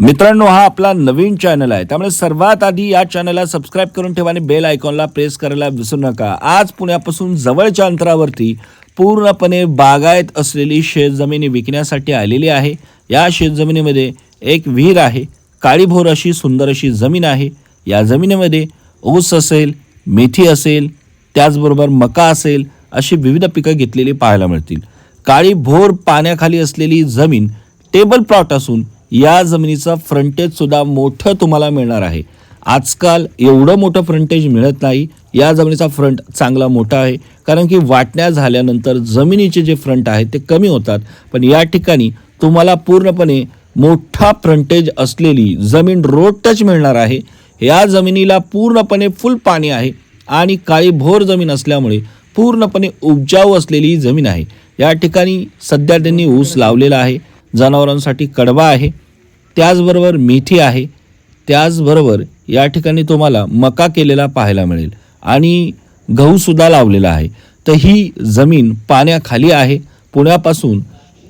मित्रांनो हा आपला नवीन चॅनल आहे. त्यामुळे सर्वात आधी या चॅनलला सबस्क्राईब करून ठेवा आणि बेल आयकॉनला प्रेस करायला विसरू नका. आज पुण्यापासून जवळच्या अंतरावरती पूर्णपणे बागायत असलेली शेतजमिनी विकण्यासाठी आलेली आहे. या शेतजमिनीमध्ये एक विहीर आहे. काळीभोर अशी सुंदर अशी जमीन आहे. या जमिनीमध्ये ऊस असेल मेथी असेल त्याचबरोबर मका असेल अशी विविध पिकं घेतलेली पाहायला मिळतील. काळी भोर पाण्याखाली असलेली जमीन टेबल प्लॉट असून या जमिनीचा फ्रंटेजसुद्धा मोठं तुम्हाला मिळणार आहे. आजकाल एवढं मोठं फ्रंटेज मिळत नाही. या जमिनीचा फ्रंट चांगला मोठा आहे. कारण की वाटण्या झाल्यानंतर जमिनीचे जे फ्रंट आहेत ते कमी होतात. पण या ठिकाणी तुम्हाला पूर्णपणे मोठा फ्रंटेज असलेली जमीन रोड टच मिळणार आहे. या जमिनीला पूर्णपणे फुल पाणी आहे आणि काळी भोर जमीन असल्यामुळे पूर्णपणे उपजाऊ असलेली जमीन आहे. या ठिकाणी सध्या त्यांनी ऊस लावलेला आहे. जनावरांसाठी कडवा आहे. त्याचबरोबर मेथी आहे. त्याचबरोबर या ठिकाणी तुम्हाला मका केलेला पाहायला मिळेल. आणि गहूसुद्धा लावलेला आहे. तर ही जमीन पाण्याखाली आहे. पुण्यापासून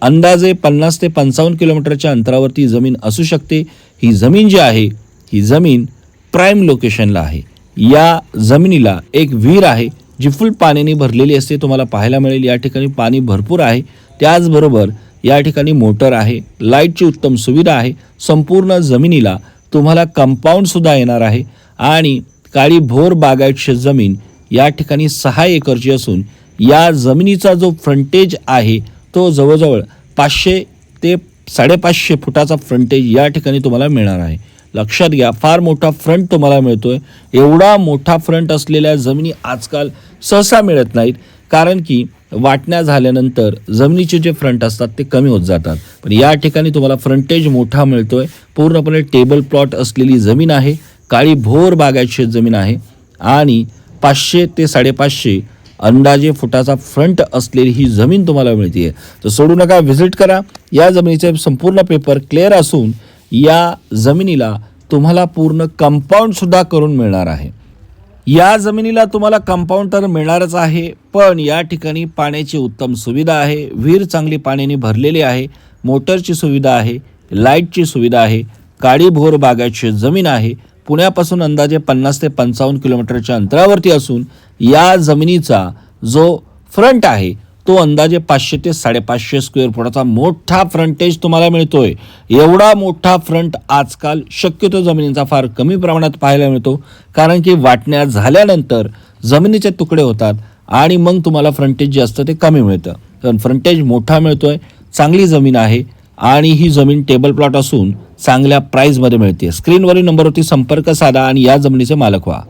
अंदाजे पन्नास ते पंचावन्न किलोमीटरच्या अंतरावरती जमीन असू शकते. ही जमीन जी आहे ही जमीन प्राईम लोकेशनला आहे. या जमिनीला एक विहीर आहे जी फुल पाण्याने भरलेली असते. तुम्हाला पाहायला मिळेल या ठिकाणी पाणी भरपूर आहे. त्याचबरोबर या ठिकाणी मोटर आहे लाईटची उत्तम सुविधा आहे संपूर्ण जमिनीला तुम्हाला कंपाऊंडसुद्धा येणार आहे आणि काळी भोर बागायत जमीन या ठिकाणी सहा एकरची असून या जमिनीचा जो फ्रंटेज आहे तो जवळजवळ पाचशे ते साडेपाचशे फुटाचा फ्रंटेज या ठिकाणी तुम्हाला मिळणार आहे. लक्षात घ्या फार मोठा फ्रंट तुम्हाला मिळतो आहे एवढा मोठा फ्रंट असलेल्या जमिनी आजकाल सहसा मिळत नाहीत. कारण की वाटण्या झाल्यानंतर जमिनीचे जे फ्रंट असतात ते कमी होत जातात. पण या ठिकाणी तुम्हाला फ्रंटेज मोठा मिळतोय. पूर्णपणे टेबल प्लॉट असलेली जमीन आहे. काळी भोर बागायत जमीन आहे. आणि पाचशे ते साडेपाचशे अंदाजे फुटाचा फ्रंट असलेली ही जमीन तुम्हाला मिळते तर सोडू नका व्हिजिट करा. या जमिनीचे संपूर्ण पेपर क्लिअर असून या जमिनीला तुम्हाला पूर्ण कंपाऊंडसुद्धा करून मिळणार आहे. या जमिनीला तुम्हाला कंपाऊंड तर मिळणारच आहे पण या ठिकाणी पाण्याची उत्तम सुविधा आहे विहीर चांगली पाण्याने भरलेली आहे मोटरची सुविधा आहे लाईटची सुविधा आहे काळी भोर जमीन आहे पुण्यापासून अंदाजे पन्नास ते पंचावन्न किलोमीटरच्या अंतरावरती असून या जमिनीचा जो फ्रंट आहे तो अंदाजे पाचशे ते साडेपाचशे स्क्वेअर फुटाचा मोठा फ्रंटेज तुम्हाला मिळतोय. एवढा मोठा फ्रंट आजकाल शक्यतो जमिनींचा फार कमी प्रमाणात पाहायला मिळतो. कारण की वाटण्या झाल्यानंतर जमिनीचे तुकडे होतात आणि मग तुम्हाला फ्रंटेज जे असतं ते कमी मिळतं. कारण फ्रंटेज मोठा मिळतोय चांगली जमीन आहे आणि ही जमीन टेबल प्लॉट असून चांगल्या प्राईजमध्ये मिळते. स्क्रीनवरील नंबरवरती संपर्क साधा आणि या जमिनीचे मालक व्हा.